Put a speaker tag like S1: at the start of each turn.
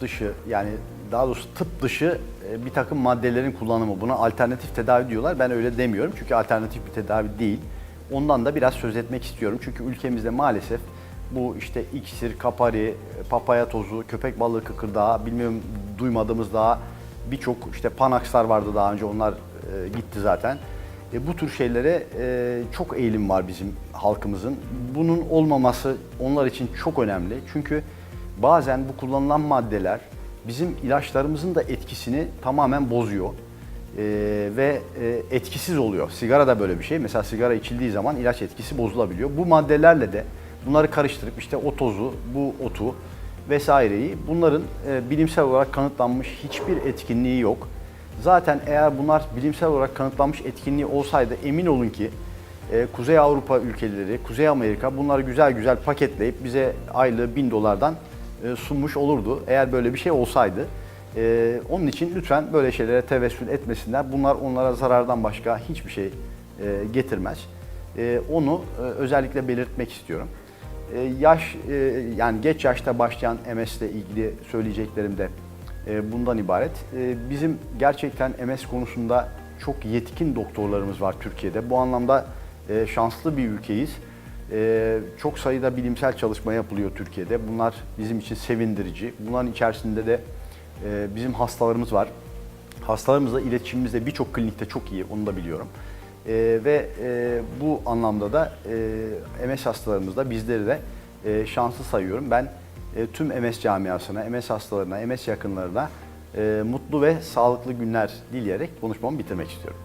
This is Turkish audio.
S1: dışı yani daha doğrusu tıp dışı e, bir takım maddelerin kullanımı. Buna alternatif tedavi diyorlar. Ben öyle demiyorum çünkü alternatif bir tedavi değil. Ondan da biraz söz etmek istiyorum. Çünkü ülkemizde maalesef bu işte iksir, kapari, papaya tozu, köpek balığı kıkırdağı, bilmiyorum duymadığımız daha birçok işte panakslar vardı daha önce onlar e, gitti zaten. E, bu tür şeylere e, çok eğilim var bizim halkımızın. Bunun olmaması onlar için çok önemli. Çünkü bazen bu kullanılan maddeler bizim ilaçlarımızın da etkisini tamamen bozuyor. E, ve e, etkisiz oluyor. Sigara da böyle bir şey. Mesela sigara içildiği zaman ilaç etkisi bozulabiliyor. Bu maddelerle de bunları karıştırıp işte o tozu, bu otu vesaireyi bunların e, bilimsel olarak kanıtlanmış hiçbir etkinliği yok. Zaten eğer bunlar bilimsel olarak kanıtlanmış etkinliği olsaydı emin olun ki e, Kuzey Avrupa ülkeleri, Kuzey Amerika bunları güzel güzel paketleyip bize aylığı 1000 dolardan sunmuş olurdu. Eğer böyle bir şey olsaydı. E, onun için lütfen böyle şeylere tevessül etmesinler. Bunlar onlara zarardan başka hiçbir şey e, getirmez. E, onu e, özellikle belirtmek istiyorum. E, yaş e, yani geç yaşta başlayan MS ile ilgili söyleyeceklerim de e, bundan ibaret. E, bizim gerçekten MS konusunda çok yetkin doktorlarımız var Türkiye'de. Bu anlamda e, şanslı bir ülkeyiz. E, çok sayıda bilimsel çalışma yapılıyor Türkiye'de. Bunlar bizim için sevindirici. Bunların içerisinde de e, bizim hastalarımız var. Hastalarımızla iletişimimiz de birçok klinikte çok iyi, onu da biliyorum. E, ve e, bu anlamda da e, MS hastalarımızda bizleri de şanslı sayıyorum. Ben tüm MS camiasına, MS hastalarına, MS yakınlarına mutlu ve sağlıklı günler dileyerek konuşmamı bitirmek istiyorum.